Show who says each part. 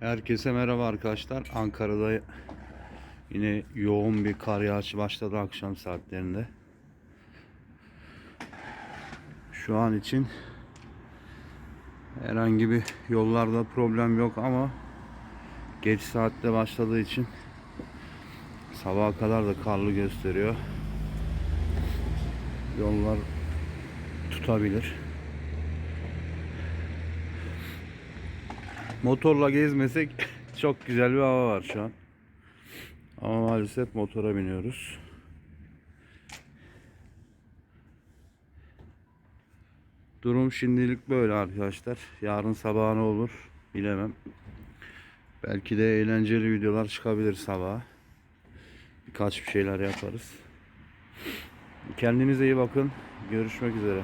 Speaker 1: Herkese merhaba arkadaşlar. Ankara'da yine yoğun bir kar yağışı başladı akşam saatlerinde. Şu an için herhangi bir yollarda problem yok ama geç saatte başladığı için sabaha kadar da karlı gösteriyor. Yollar tutabilir. Motorla gezmesek çok güzel bir hava var şu an. Ama maalesef motora biniyoruz. Durum şimdilik böyle arkadaşlar. Yarın sabah ne olur bilemem. Belki de eğlenceli videolar çıkabilir sabah. Birkaç bir şeyler yaparız. Kendinize iyi bakın. Görüşmek üzere.